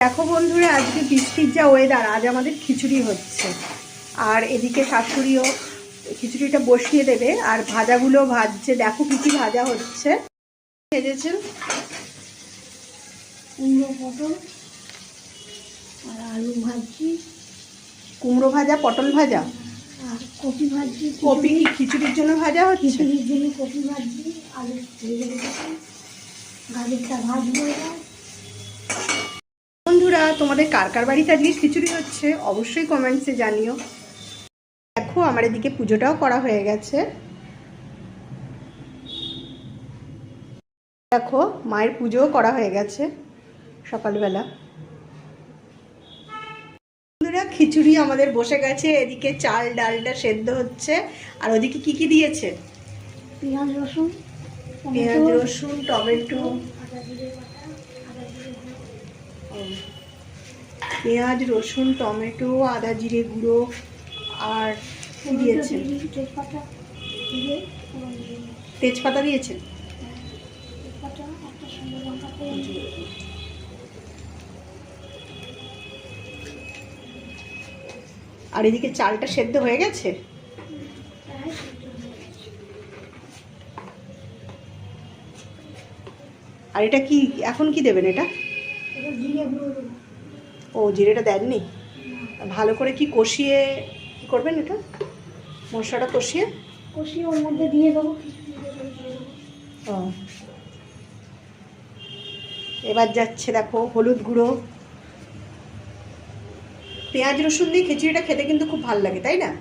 দেখো বন্ধুরা আজকে বৃষ্টির যা ওয়েদার আজ আমাদের খিচুড়ি হচ্ছে। আর এদিকে শাশুড়িও খিচুড়িটা বসিয়ে দেবে আর ভাজাগুলো ভাজছে। দেখো কি কি ভাজা হচ্ছে। ভেজেছেন? কুমড়ো পটল আর আলু ভাজি। কুমড়ো ভাজা পটল ভাজা? আর কপি ভাজি। কপি খিচুড়ির জন্য ভাজা হচ্ছে? খিচুড়ির জন্য কপি ভাজি আলু গাজরটা ভাজবো এবার। তোমাদের কার কার বাড়িতে আজকে খিচুড়ি হচ্ছে অবশ্যই কমেন্টসে জানিও। দেখো আমার এদিকে পুজোটাও করা হয়ে গেছে। দেখো মায়ের পুজোও করা হয়ে গেছে সকালবেলা। বন্ধুরা খিচুড়ি আমাদের বসে গেছে এদিকে চাল ডালটা সেদ্ধ হচ্ছে। আর ওদিকে কি কি দিয়েছে? পেঁয়াজ রসুন পেঁয়াজ টমেটো, রসুন টমেটো আদা জিরে বাটা আদা জিরে গুঁড়ো, পেঁয়াজ, রসুন, টমেটো, আদা জিরে গুঁড়ো আর দিয়েছেন তেজপাতা দিয়েছেন। আর এদিকে চালটা সেদ্ধ হয়ে গেছে। আর এটা কি, এখন কি দেবেন এটা জিরে গুঁড়ো ও জিরেটা দেননি? ভালো করে কি কষিয়ে কি করবেন এটা? মশলাটা কষিয়ে? কষিয়ে ওর মধ্যে দিয়ে দেবো। ও। এবার যাচ্ছে দেখো হলুদ গুঁড়ো। পেঁয়াজ রসুন দিয়ে খিচুড়িটা খেতে কিন্তু খুব ভালো লাগে তাই না?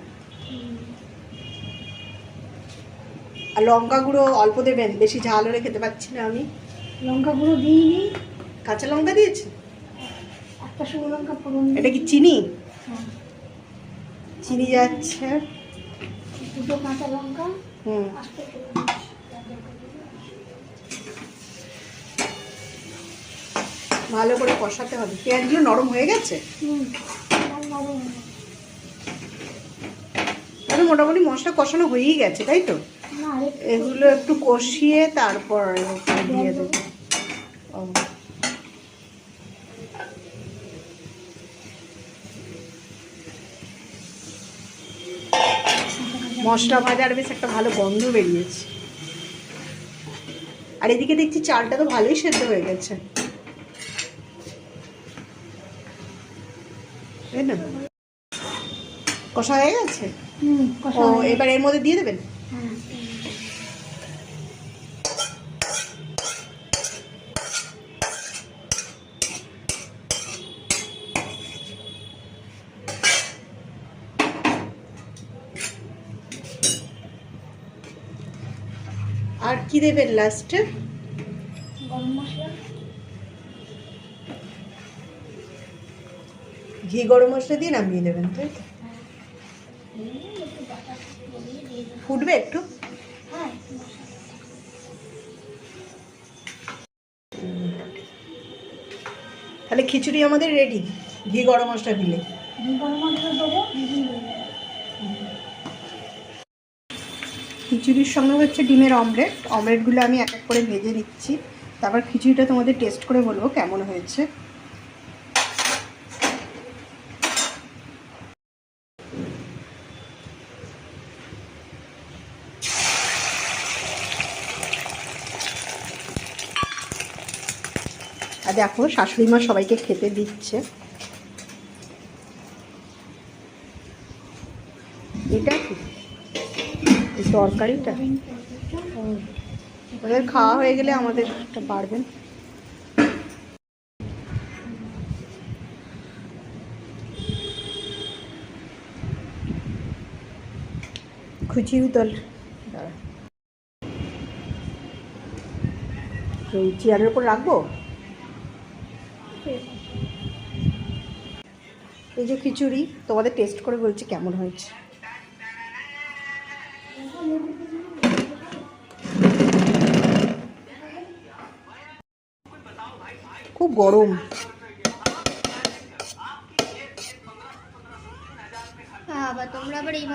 আর লঙ্কা গুঁড়ো অল্প দেবেন বেশি ঝাল হলে খেতে পাচ্ছি না আমি। লঙ্কা গুঁড়ো দিইনি। কাঁচা লঙ্কা দিয়েছে একটা শুকনো লঙ্কা ফোড়ন এটা কি চিনি? হ্যাঁ, চিনি যাচ্ছে। দুটো কাঁচা লঙ্কা হুম। ভালো করে কষাতে হবে। পেঁয়াজগুলো নরম গেছে? নরম হয়ে গেছে। তাহলে মোটামুটি মশলা কষানো হয়েই গেছে তাই তো? এগুলো একটু কষিয়ে তারপর দিয়ে দেবো। মশলা ভাজার বেশ একটা ভালো গন্ধ বেরিয়েছে। আর এদিকে দেখছি চালটা তো ভালোই সেদ্ধ হয়ে গেছে। তাই না? কষা হয়ে গেছে? ও কষা হয়ে গেছে। এবার এর মধ্যে দিয়ে দেবেন? আর কি দেবেন লাস্টে গরম মশলা। ঘি গরম মশলা দিয়ে নামিয়ে দেবেন তাই তো? ফুটবে একটু? হ্যাঁ তাহলে খিচুড়ি আমাদের রেডি ঘি গরম মশলা দিলে। ঘি গরম মশলা দেবো। খিচুড়ির সঙ্গে হচ্ছে ডিমের অমলেট। অমলেটগুলো আমি এক এক করে ভেজে নিচ্ছি। তারপর খিচুড়িটা তোমাদের টেস্ট করে বলব কেমন হয়েছে। আর দেখো, শাশুড়ি মা সবাইকে খেতে দিচ্ছে। এটা তরকারিটা? ওদের খাওয়া হয়ে গেলে আমাদের একটা বাড়বেন। খুচি উতল। চেয়ারের উপর রাখব? এই যে খিচুড়ি তোমাদের টেস্ট করে বলছি কেমন হয়েছে। খুব গরম। তোমরা আবার এই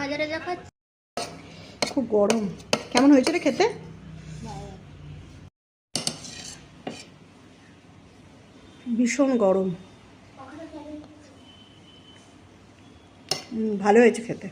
খুব গরম। কেমন হয়েছে রে খেতে? ভীষণ গরম। ভালো হয়েছে খেতে।